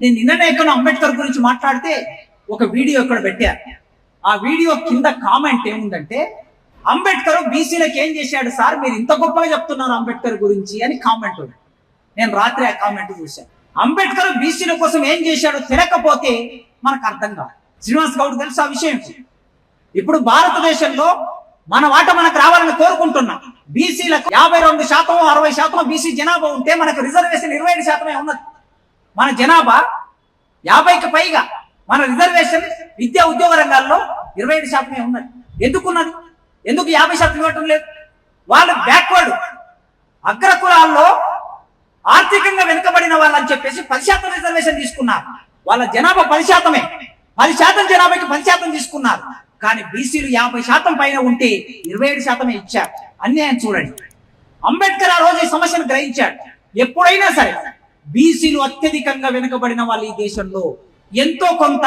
నేను నిన్ననే ఎక్కడ అంబేద్కర్ గురించి మాట్లాడితే ఒక వీడియో ఇక్కడ పెట్టారు ఆ వీడియో కింద కామెంట్ ఏముందంటే అంబేద్కర్ బీసీలకు ఏం చేశాడు సార్? మీరు ఇంత గొప్పగా చెప్తున్నారు అంబేద్కర్ గురించి అని కామెంట్ ఉంది. నేను రాత్రి ఆ కామెంట్ చూశాను అంబేద్కర్ బీసీల కోసం ఏం చేశాడో తెలియకపోతే మనకు అర్థం కాదు. శ్రీనివాస్ గౌడ్ తెలుసు ఆ విషయం. ఇప్పుడు భారతదేశంలో మన వాట మనకు రావాలని కోరుకుంటున్నాం. బీసీలకు యాభై రెండు శాతం అరవై శాతం బీసీ జనాభా ఉంటే మనకు రిజర్వేషన్ ఇరవై ఐదు శాతమే ఉన్నది. మన జనాభా యాభైకి పైగా మన రిజర్వేషన్ విద్యా ఉద్యోగ రంగాల్లో ఇరవై ఐదు శాతమే ఉన్నది. ఎందుకున్నది ఎందుకు యాభై శాతం ఇవ్వటం లేదు? వాళ్ళు బ్యాక్వర్డ్ అగ్రకులాల్లో ఆర్థికంగా వెనుకబడిన వాళ్ళని చెప్పేసి పది శాతం రిజర్వేషన్ తీసుకున్నారు. వాళ్ళ జనాభా పది శాతమే. పది శాతం జనాభాకి పది శాతం తీసుకున్నారు. కానీ బీసీలు యాభై శాతం పైన ఉంటే ఇరవై ఏడు శాతమే ఇచ్చారు. అన్యాయం చూడండి. అంబేద్కర్ ఆ రోజు ఈ సమస్యను గ్రహించాడు. ఎప్పుడైనా సరే బీసీలు అత్యధికంగా వెనుకబడిన వాళ్ళు ఈ దేశంలో. ఎంతో కొంత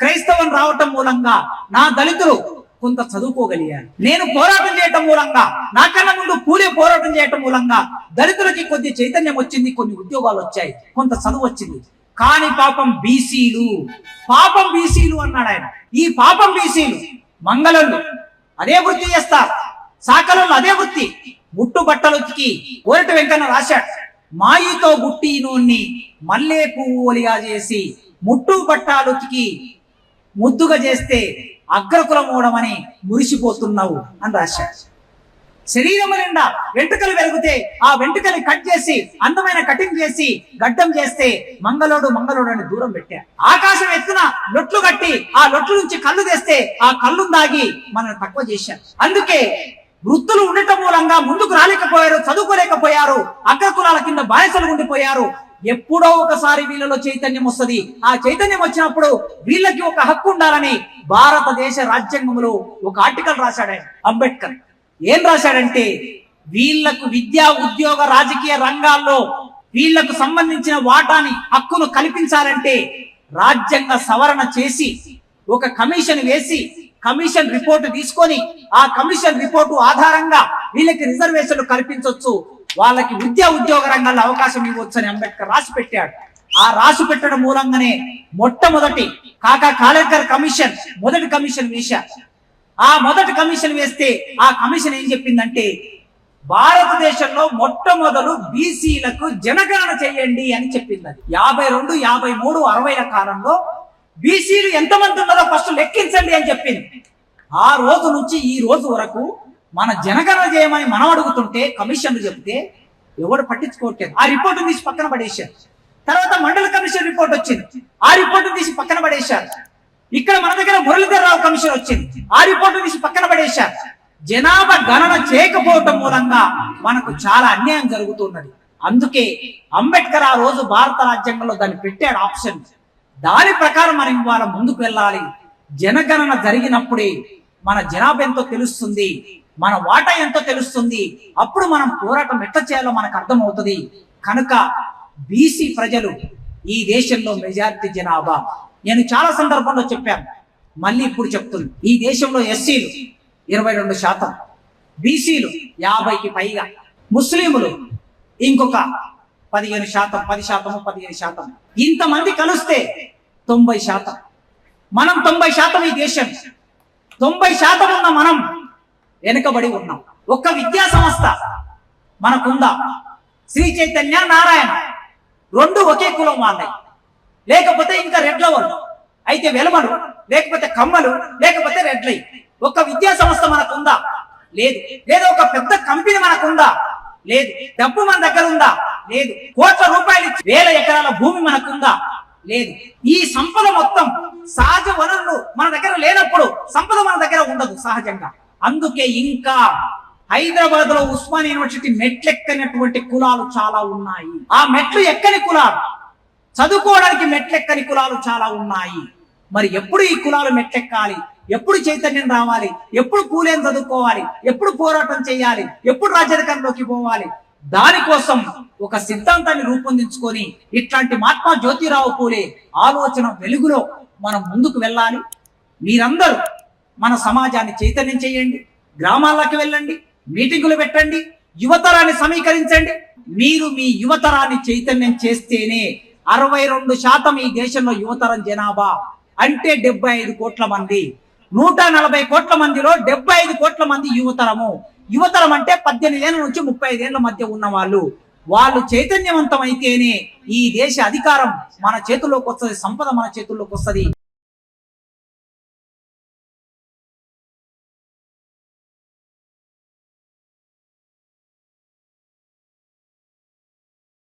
క్రైస్తవం రావటం మూలంగా నా దళితులు కొంత చదువుకోగలిగారు. నేను పోరాటం చేయటం మూలంగా నాకన్నా ముందు కూలే పోరాటం చేయటం మూలంగా దళితులకి కొద్ది చైతన్యం వచ్చింది కొన్ని ఉద్యోగాలు వచ్చాయి కొంత చదువు వచ్చింది. కానీ పాపం బీసీలు పాపం బీసీలు అన్నాడు ఆయన. ఈ పాపం బీసీలు మంగళలు అదే వృత్తి చేస్తారు సాకలలో అదే వృత్తి. ముట్టు బట్టలుకి కోరటి వెంకన్న రాశాడు. మాయితో గుట్టినోన్ని మల్లె పువ్వులిగా చేసి ముట్టు బట్టాలుతికి ముద్దుగా చేస్తే అగ్రకులమూడమని మురిసిపోతున్నావు అని రాశారు శరీరం నిండా వెంట్రుకలు వెలిగితే ఆ వెంట్రుకలు కట్ చేసి అందమైన కటింగ్ చేసి గడ్డం చేస్తే మంగళోడు మంగళోడు అని దూరం పెట్టారు ఆకాశం ఎత్తున లొట్లు కట్టి ఆ లొట్లు నుంచి కళ్ళు తెస్తే ఆ కళ్ళు దాగి మనల్ని తక్కువ చేశారు అందుకే వృత్తులు ఉండటం మూలంగా ముందుకు రాలేకపోయారు చదువుకోలేకపోయారు అగ్రకులాల కింద బానిసలు ఉండిపోయారు. ఎప్పుడో ఒకసారి వీళ్ళలో చైతన్యం వస్తది. ఆ చైతన్యం వచ్చినప్పుడు వీళ్ళకి ఒక హక్కు ఉండాలని భారతదేశ రాజ్యాంగంలో ఒక ఆర్టికల్ రాశాడు అంబేద్కర్. ఏం రాశాడంటే వీళ్ళకు విద్యా ఉద్యోగ రాజకీయ రంగాల్లో వీళ్ళకు సంబంధించిన వాటాని హక్కును కల్పించాలంటే రాజ్యాంగ సవరణ చేసి ఒక కమిషన్ వేసి కమిషన్ రిపోర్టు తీసుకొని ఆ కమిషన్ రిపోర్టు ఆధారంగా వీళ్ళకి రిజర్వేషన్లు కల్పించవచ్చు వాళ్ళకి విద్యా ఉద్యోగ రంగాల్లో అవకాశం ఇవ్వచ్చు అని అంబేద్కర్ రాసి పెట్టాడు. ఆ రాసి పెట్టడం మూలంగానే మొట్టమొదటి కాకా కాలేకర్ కమిషన్ మొదటి కమిషన్ వేశారు ఆ మొదటి కమిషన్ వేస్తే ఆ కమిషన్ ఏం చెప్పిందంటే భారతదేశంలో మొట్టమొదలు బీసీలకు జనగణన చేయండి అని చెప్పింది అది. యాభై రెండు యాభై మూడు అరవైల కాలంలో బీసీలు ఎంతమంది ఉన్నారో ఫస్ట్ లెక్కించండి అని చెప్పింది. ఆ రోజు నుంచి ఈ రోజు వరకు మన జనగణన చేయమని మనం అడుగుతుంటే కమిషన్లు చెప్తే ఎవడు పట్టించుకోవట్లేదు. ఆ రిపోర్ట్ తీసి పక్కన పడేశారు. తర్వాత మండల కమిషన్ రిపోర్ట్ వచ్చింది. ఆ రిపోర్ట్ తీసి పక్కన పడేశారు. ఇక్కడ మన దగ్గర మురళీధరరావు కమిషన్ వచ్చింది. ఆ రిపోర్ట్ తీసి పక్కన పడేశారు. జనాభా గణన చేయకపోవటం మూలంగా మనకు చాలా అన్యాయం జరుగుతున్నది. అందుకే అంబేద్కర్ ఆ రోజు భారత రాజ్యాంగంలో దాన్ని పెట్టాడు ఆప్షన్. దాని ప్రకారం మనం ఇవాళ ముందుకు వెళ్ళాలి. జనగణన జరిగినప్పుడే మన జనాభా ఎంతో తెలుస్తుంది. మన వాటా ఎంతో తెలుస్తుంది. అప్పుడు మనం పోరాటం ఎట్లా చేయాలో మనకు అర్థమవుతుంది. కనుక బీసీ ప్రజలు ఈ దేశంలో మెజారిటీ జనాభా. నేను చాలా సందర్భంలో చెప్పాను. మళ్ళీ ఇప్పుడు చెప్తుంది ఈ దేశంలో ఎస్సీలు ఇరవై రెండు శాతం బీసీలు యాభైకి పైగా ముస్లింలు ఇంకొక పదిహేను శాతం పది శాతము పదిహేను శాతం. ఇంతమంది కలిస్తే తొంభై శాతం. మనం తొంభై శాతం ఈ దేశం. తొంభై శాతం ఉన్న మనం వెనుకబడి ఉన్నాం. ఒక్క విద్యా సంస్థ మనకుందా? శ్రీ చైతన్య నారాయణ. రెండు ఒకే కులం వాళ్ళవి లేకపోతే ఇంకా రెడ్ల వాళ్ళు అయితే వెలమలు లేకపోతే కమ్మలు లేకపోతే రెడ్లై ఒక విద్యా సంస్థ మనకుందా? లేదు. లేదా ఒక పెద్ద కంపెనీ మనకుందా? లేదు. డబ్బు మన దగ్గర ఉందా లేదు. కోట్ల రూపాయలు వేల ఎకరాల భూమి మనకుందా? లేదు. ఈ సంపద మొత్తం సహజ వనరులు మన దగ్గర లేనప్పుడు సంపద మన దగ్గర ఉండదు సహజంగా. అందుకే ఇంకా హైదరాబాద్లో ఉస్మాన్ యూనివర్సిటీ మెట్లెక్కనటువంటి కులాలు చాలా ఉన్నాయి. ఆ మెట్లు ఎక్కని కులాలు? చదువుకోవడానికి మెట్లెక్కని కులాలు చాలా ఉన్నాయి. మరి ఎప్పుడు ఈ కులాలు మెట్లెక్కాలి? ఎప్పుడు చైతన్యం రావాలి? ఎప్పుడు కూలేం చదువుకోవాలి? ఎప్పుడు పోరాటం చేయాలి? ఎప్పుడు రాజ్యాధికారంలోకి పోవాలి? దానికోసం ఒక సిద్ధాంతాన్ని రూపొందించుకొని ఇట్లాంటి మహాత్మా జ్యోతిరావు పూలే ఆలోచన వెలుగులో మనం ముందుకు వెళ్ళాలి. మీరందరూ మన సమాజాన్ని చైతన్యం చేయండి. గ్రామాలకు వెళ్ళండి. మీటింగులు పెట్టండి. యువతరాన్ని సమీకరించండి. మీరు మీ యువతరాన్ని చైతన్యం చేస్తేనే అరవై రెండు శాతం ఈ దేశంలో యువతరం జనాభా. అంటే డెబ్బై ఐదు కోట్ల మంది. నూట నలభై కోట్ల మందిలో డెబ్బై ఐదు కోట్ల మంది యువతరము. యువతరం అంటే పద్దెనిమిది ఏళ్ళ నుంచి ముప్పై ఐదేళ్ళ మధ్య ఉన్న వాళ్ళు వాళ్ళు చైతన్యవంతం అయితేనే ఈ దేశ అధికారం మన చేతుల్లోకి వస్తుంది సంపద మన చేతుల్లోకి వస్తుంది